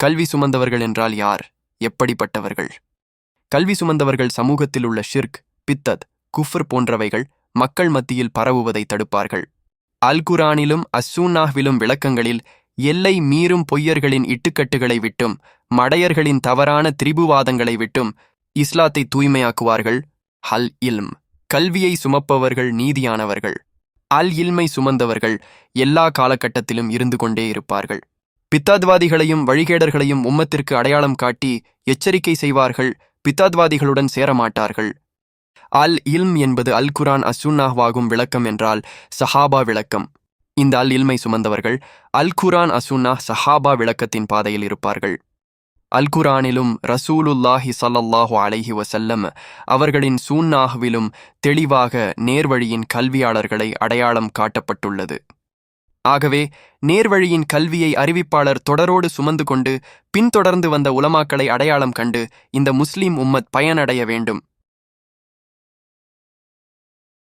கல்வி சுமந்தவர்கள் என்றால் யார்? எப்படிப்பட்டவர்கள்? கல்வி சுமந்தவர்கள் சமூகத்தில் உள்ள ஷிர்க் பித்தத் குஃப்ர் போன்றவைகள் மக்கள் மத்தியில் பரவுவதை தடுப்பார்கள். அல் குரானிலும் அஸ்ஸூனாஹ்விலும் விளக்கங்களில் எல்லை மீறும் பொய்யர்களின் இட்டுக்கட்டுகளை விட்டும் மடையர்களின் தவறான திரிபுவாதங்களை விட்டும் இஸ்லாத்தை தூய்மையாக்குவார்கள். ஹல் இல்ம் கல்வியை சுமப்பவர்கள் நீதியானவர்கள். அல் இல்மை சுமந்தவர்கள் எல்லா காலகட்டத்திலும் இருந்து கொண்டே இருப்பார்கள். பித்தாத்வாதிகளையும் வழிகேடர்களையும் உம்மத்திற்கு அடையாளம் காட்டி எச்சரிக்கை செய்வார்கள் பித்தாத்வாதிகளுடன் சேரமாட்டார்கள். அல் இல்ம் என்பது அல் குரான் அசுன்னாஹ்வாகும் விளக்கம் என்றால் சஹாபா விளக்கம். இந்த அல் இல்மை சுமந்தவர்கள் அல் குரான் அசுன்னா சஹாபா விளக்கத்தின் பாதையில் இருப்பார்கள். அல் குரானிலும் ரசூலுல்லாஹி சல்லல்லாஹு அலைஹி வசல்லம் அவர்களின் சூன்னாஹ்விலும் தெளிவாக நேர்வழியின் கல்வியாளர்களை அடையாளம் காட்டப்பட்டுள்ளது. ஆகவே நேர்வழியின் கல்வியை அறிவிப்பாளர் தொடரோடு சுமந்து கொண்டு பின்தொடர்ந்து வந்த உலமாக்களை அடையாளம் கண்டு இந்த முஸ்லிம் உம்மத் பயனடைய வேண்டும்.